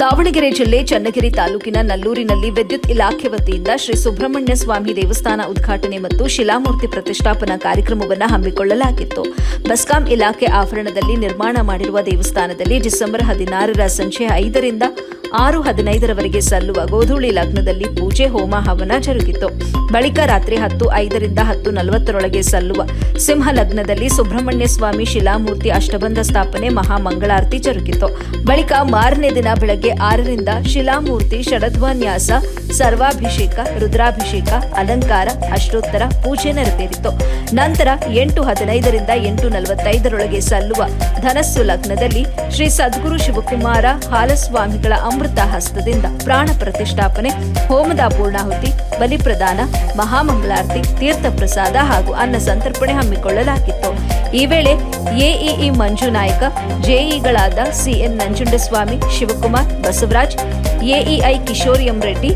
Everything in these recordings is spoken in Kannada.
ದಾವಣಗೆರೆ ಜಿಲ್ಲೆ ಚನ್ನಗಿರಿ ತಾಲೂಕಿನ ನಲ್ಲೂರಿನಲ್ಲಿ ವಿದ್ಯುತ್ ಇಲಾಖೆ ವತಿಯಿಂದ ಶ್ರೀ ಸುಬ್ರಹ್ಮಣ್ಯ ಸ್ವಾಮಿ ದೇವಸ್ಥಾನ ಉದ್ಘಾಟನೆ ಮತ್ತು ಶಿಲಾಮೂರ್ತಿ ಪ್ರತಿಷ್ಠಾಪನಾ ಕಾರ್ಯಕ್ರಮವನ್ನು ಹಮ್ಮಿಕೊಳ್ಳಲಾಗಿತ್ತು. ಬೆಸ್ಕಾಂ ಇಲಾಖೆ ಆವರಣದಲ್ಲಿ ನಿರ್ಮಾಣ ಮಾಡಿರುವ ದೇವಸ್ಥಾನದಲ್ಲಿ ಡಿಸೆಂಬರ್ ಹದಿನಾರರ ಸಂಜೆ ಐದರಿಂದ ಆರು ಹದಿನೈದರವರೆಗೆ ಸಲ್ಲುವ ಗೋಧೂಳಿ ಲಗ್ನದಲ್ಲಿ ಪೂಜೆ, ಹೋಮ, ಹವನ ಜರುಗಿತು. ಬಳಿಕ ರಾತ್ರಿ ಹತ್ತು ಐದರಿಂದ ಹತ್ತು ನಲವತ್ತರೊಳಗೆ ಸಲ್ಲುವ ಸಿಂಹ ಲಗ್ನದಲ್ಲಿ ಸುಬ್ರಹ್ಮಣ್ಯ ಸ್ವಾಮಿ ಶಿಲಾಮೂರ್ತಿ ಅಷ್ಟಬಂಧ ಸ್ಥಾಪನೆ, ಮಹಾಮಂಗಳಾರತಿ ಜರುಗಿತು. ಬಳಿಕ ಮಾರನೇ ದಿನ ಬೆಳಗ್ಗೆ ಆರರಿಂದ ಶಿಲಾಮೂರ್ತಿ ಷಡಧ್ವನ್ಯಾಸ ಸರ್ವಾಭಿಷೇಕ, ರುದ್ರಾಭಿಷೇಕ, ಅಲಂಕಾರ, ಅಷ್ಟೋತ್ತರ ಪೂಜೆ ನೆರವೇರಿತು. ನಂತರ ಎಂಟು ಹದಿನೈದರಿಂದ ಎಂಟು ನಲವತ್ತೈದರೊಳಗೆ ಸಲ್ಲುವ ಧನಸ್ಸು ಲಗ್ನದಲ್ಲಿ ಶ್ರೀ ಸದ್ಗುರು ಶಿವಕುಮಾರ, ಹಾಲಸ್ವಾಮಿಗಳ ಅಮೃತ ಹಸ್ತದಿಂದ ಪ್ರಾಣ ಪ್ರತಿಷ್ಠಾಪನೆ, ಹೋಮದ ಪೂರ್ಣಾಹುತಿ, ಬಲಿಪ್ರದಾನ, ಮಹಾಮಂಗಳಾರತಿ, ತೀರ್ಥ ಪ್ರಸಾದ ಹಾಗೂ ಅನ್ನ ಸಂತರ್ಪಣೆ ಹಮ್ಮಿಕೊಳ್ಳಲಾಗಿತ್ತು. ಈ ವೇಳೆ AEE Manju Nayaka, ಜೆಇಗಳಾದ CN Nanjundaswamy, Shivakumar, Basavaraj, AEI Kishore M Reddy,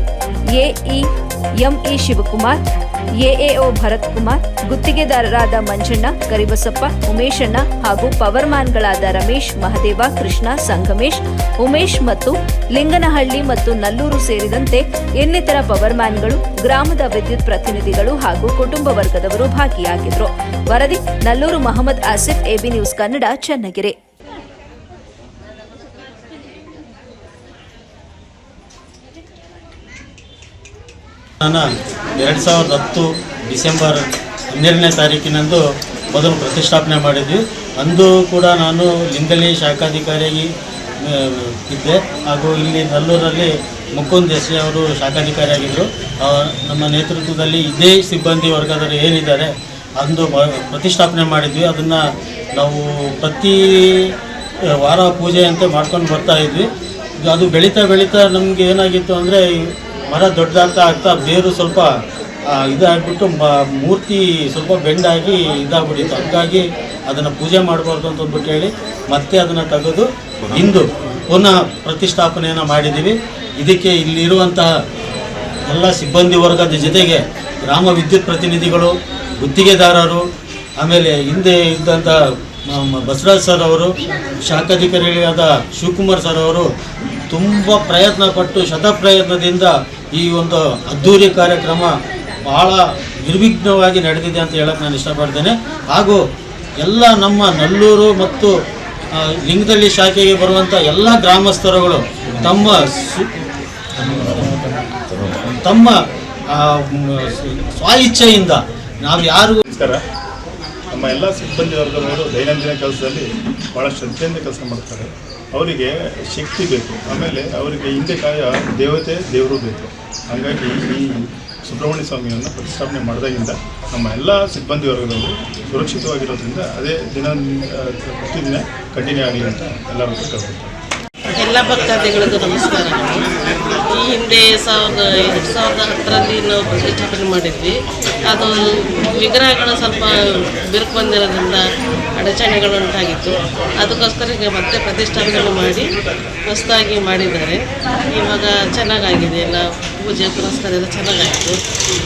AE ME Shivakumar AAO Bharath Kumar ಗುತ್ತಿಗೆದಾರರಾದ Manjanna, Karibasappa Umeshanna ಹಾಗೂ ಪವರ್ಮ್ಯಾನ್ಗಳಾದ ರಮೇಶ್, ಮಹದೇವ, ಕೃಷ್ಣ, ಸಂಗಮೇಶ್, ಉಮೇಶ್ ಮತ್ತು ಲಿಂಗನಹಳ್ಳಿ ಮತ್ತು ನಲ್ಲೂರು ಸೇರಿದಂತೆ ಇನ್ನಿತರ ಪವರ್ಮ್ಯಾನ್ಗಳು ಗ್ರಾಮದ ವಿದ್ಯುತ್ ಪ್ರತಿನಿಧಿಗಳು ಹಾಗೂ ಕುಟುಂಬ ವರ್ಗದವರು ಭಾಗಿಯಾಗಿದ್ದರು ವರದಿ, ನಲ್ಲೂರು ಮಹಮ್ಮದ್ ಆಸಿಫ್, ಎಬಿ ನ್ಯೂಸ್ ಕನ್ನಡ, ಚನ್ನಗಿರಿ. ನಾನು ಎರಡು ಸಾವಿರದ ಹತ್ತು ಡಿಸೆಂಬರ್ ಹನ್ನೆರಡನೇ ತಾರೀಕಿನಂದು ಮೊದಲು ಪ್ರತಿಷ್ಠಾಪನೆ ಮಾಡಿದ್ವಿ. ಅಂದು ಕೂಡ ನಾನು ಲಿಂಗಲಿ ಶಾಖಾಧಿಕಾರಿಯಾಗಿ ಇದ್ದೆ. ಹಾಗೂ ಇಲ್ಲಿ ನಲ್ಲೂರಲ್ಲಿ ಮುಕುಂದ್ ದೇಸಾಯಿ ಅವರು ಶಾಖಾಧಿಕಾರಿಯಾಗಿದ್ದರು ನಮ್ಮ ನೇತೃತ್ವದಲ್ಲಿ ಇದೇ ಸಿಬ್ಬಂದಿ ವರ್ಗದವರು ಏನಿದ್ದಾರೆ, ಅಂದು ಪ್ರತಿಷ್ಠಾಪನೆ ಮಾಡಿದ್ವಿ. ಅದನ್ನು ನಾವು ಪ್ರತಿ ವಾರ ಪೂಜೆ ಅಂತ ಮಾಡ್ಕೊಂಡು ಬರ್ತಾ ಇದ್ವಿ. ಅದು ಬೆಳೀತಾ ಬೆಳೀತಾ ನಮಗೆ ಏನಾಗಿತ್ತು ಅಂದರೆ ಮರ ದೊಡ್ಡದಾಗ್ತಾ ಆಗ್ತಾ ಬೇರು ಸ್ವಲ್ಪ ಇದಾಗ್ಬಿಟ್ಟು ಮೂರ್ತಿ ಸ್ವಲ್ಪ ಬೆಂಡಾಗಿ ಇದಾಗ್ಬಿಟ್ಟಿತ್ತು. ಹಾಗಾಗಿ ಅದನ್ನು ಪೂಜೆ ಮಾಡಬಾರ್ದು ಅಂತ ಅಂದ್ಬಿಟ್ಟು ಹೇಳಿ ಮತ್ತೆ ಅದನ್ನು ತೆಗೆದು ಇಂದು ಪುನಃ ಪ್ರತಿಷ್ಠಾಪನೆಯನ್ನು ಮಾಡಿದ್ದೀವಿ. ಇದಕ್ಕೆ ಇಲ್ಲಿರುವಂತಹ ಎಲ್ಲ ಸಿಬ್ಬಂದಿ ವರ್ಗದ ಜೊತೆಗೆ ಗ್ರಾಮ ವಿದ್ಯುತ್ ಪ್ರತಿನಿಧಿಗಳು, ಗುತ್ತಿಗೆದಾರರು, ಆಮೇಲೆ ಹಿಂದೆ ಇದ್ದಂಥ ಮ- ಮ- ಬಸವರಾಜ್ ಸರ್ ಅವರು, ಶಾಖಾಧಿಕಾರಿಗಳಾದ ಶಿವಕುಮಾರ್ ಸರ್ ಅವರು ತುಂಬ ಪ್ರಯತ್ನ ಪಟ್ಟು ಶತಪ್ರಯತ್ನದಿಂದ ಈ ಒಂದು ಅದ್ಧೂರಿ ಕಾರ್ಯಕ್ರಮ ಬಹಳ ನಿರ್ವಿಘ್ನವಾಗಿ ನಡೆದಿದೆ ಅಂತ ಹೇಳಕ್ಕೆ ನಾನು ಇಷ್ಟಪಡ್ತೇನೆ. ಹಾಗೂ ಎಲ್ಲ ನಮ್ಮ ನಲ್ಲೂರು ಮತ್ತು ಲಿಂಗದಳ್ಳಿ ಶಾಖೆಗೆ ಬರುವಂಥ ಎಲ್ಲ ಗ್ರಾಮಸ್ಥರುಗಳು ತಮ್ಮ ತಮ್ಮ ಸ್ವಇಚ್ಛೆಯಿಂದ ಸ್ವ ಇಚ್ಛೆಯಿಂದ ನಾವು ಯಾರು ನಮಸ್ಕಾರ. ನಮ್ಮ ಎಲ್ಲ ಸಿಬ್ಬಂದಿ ವರ್ಗದವರು ದೈನಂದಿನ ಕೆಲಸದಲ್ಲಿ ಭಾಳ ಶ್ರದ್ಧೆಯಿಂದ ಕೆಲಸ ಮಾಡ್ತಾರೆ. ಅವರಿಗೆ ಶಕ್ತಿ ಬೇಕು. ಆಮೇಲೆ ಅವರಿಗೆ ಹಿಂದೆ ಕಾಯ ದೇವತೆ, ದೇವರು ಬೇಕು. ಹಾಗಾಗಿ ಈ ಸುಬ್ರಹ್ಮಣ್ಯ ಸ್ವಾಮಿಯನ್ನು ಪ್ರತಿಷ್ಠಾಪನೆ ಮಾಡಿದಾಗಿಂದ ನಮ್ಮ ಎಲ್ಲ ಸಿಬ್ಬಂದಿ ವರ್ಗದವರು ಸುರಕ್ಷಿತವಾಗಿರೋದ್ರಿಂದ ಅದೇ ದಿನ ಪ್ರತಿದಿನ ಕಂಟಿನ್ಯೂ ಆಗಲಿ ಅಂತ ಎಲ್ಲರೂ ಕೇಳ್ಕೊಳ್ತಾರೆ ಎಲ್ಲ ಭಕ್ತಾದಿಗಳಿಗೂ ನಮಸ್ಕಾರ. ಈ ಹಿಂದೆ ಸಾವಿರದ ಎರಡು ಸಾವಿರದ ಹತ್ತರಲ್ಲಿ ನಾವು ಪ್ರತಿಷ್ಠಾಪನೆ ಮಾಡಿದ್ವಿ. ಅದು ವಿಗ್ರಹಗಳು ಸ್ವಲ್ಪ ಬಿರುಕು ಬಂದಿರೋದ್ರಿಂದ ಅಡಚಣೆಗಳು ಉಂಟಾಗಿತ್ತು. ಅದಕ್ಕೋಸ್ಕರ ಈಗ ಮತ್ತೆ ಪ್ರತಿಷ್ಠಾಪನೆ ಮಾಡಿ ಹೊಸದಾಗಿ ಮಾಡಿದ್ದಾರೆ. ಇವಾಗ ಚೆನ್ನಾಗಾಗಿದೆ. ಎಲ್ಲ ಪೂಜೆ ಪುರಸ್ಕಾರ ಎಲ್ಲ ಚೆನ್ನಾಗಾಯಿತು.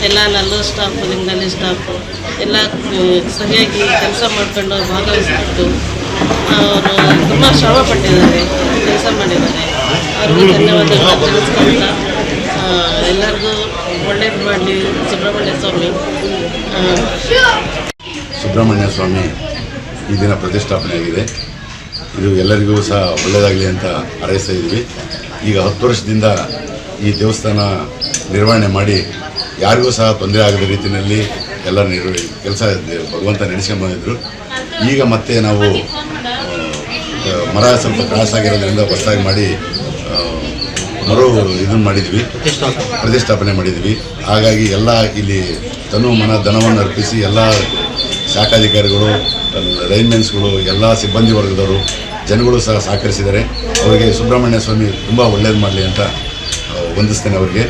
ಎಲ್ಲ ನಲ್ಲೂ ಸ್ಟಾಫು ಲಿಂಗಲ್ಲಿ ಸ್ಟಾಫು ಎಲ್ಲ ಸರಿಯಾಗಿ ಕೆಲಸ ಮಾಡಿಕೊಂಡು ಭಾಗವಹಿಸ್ಬಿಟ್ಟು ಅವರು ತುಂಬ ಶ್ರಮ ಪಟ್ಟಿದ್ದಾರೆ ಕೆಲಸ ಮಾಡಿದ್ದಾರೆ. ಅವ್ರಿಗೆ ಧನ್ಯವಾದಗಳು ಎಲ್ಲರಿಗೂ ಒಳ್ಳೇದು ಮಾಡಲಿ, ಸುಬ್ರಹ್ಮಣ್ಯ ಸ್ವಾಮಿ. ಸುಬ್ರಹ್ಮಣ್ಯ ಸ್ವಾಮಿ ಈ ದಿನ ಪ್ರತಿಷ್ಠಾಪನೆ ಆಗಿದೆ. ಇದು ಎಲ್ಲರಿಗೂ ಸಹ ಒಳ್ಳೆಯದಾಗಲಿ ಅಂತ ಹಾರೈಸ್ತಾ ಇದ್ವಿ ಈಗ ಹತ್ತು ವರ್ಷದಿಂದ ಈ ದೇವಸ್ಥಾನ ನಿರ್ವಹಣೆ ಮಾಡಿ ಯಾರಿಗೂ ಸಹ ತೊಂದರೆ ಆಗದ ರೀತಿಯಲ್ಲಿ ಎಲ್ಲ ನೀರು ಕೆಲಸ ಭಗವಂತ ನಡೆಸ್ಕೊಂಬಂದಿದ್ರು ಈಗ ಮತ್ತೆ ನಾವು ಮರ ಸ್ವಲ್ಪ ಕ್ರಾಸ್ ಆಗಿರೋದ್ರಿಂದ ಹೊಸದಾಗಿ ಮಾಡಿ ಮರು ಇದನ್ನು ಮಾಡಿದ್ವಿ. ಪ್ರತಿಷ್ಠಾಪನೆ. ಮಾಡಿದ್ವಿ. ಹಾಗಾಗಿ ಎಲ್ಲ ಇಲ್ಲಿ ತನು ಮನ ಧನವನ್ನು ಅರ್ಪಿಸಿ ಎಲ್ಲ ಶಾಖಾಧಿಕಾರಿಗಳು ಲೈನ್ಮೆನ್ಸ್ಗಳು ಎಲ್ಲ ಸಿಬ್ಬಂದಿ ವರ್ಗದವರು ಜನಗಳು ಸಹ ಸಹಕರಿಸಿದ್ದಾರೆ. ಅವರಿಗೆ ಸುಬ್ರಹ್ಮಣ್ಯ ಸ್ವಾಮಿ ತುಂಬ ಒಳ್ಳೇದು ಮಾಡಲಿ ಅಂತ ವಂದಿಸ್ತೇನೆ ಅವರಿಗೆ.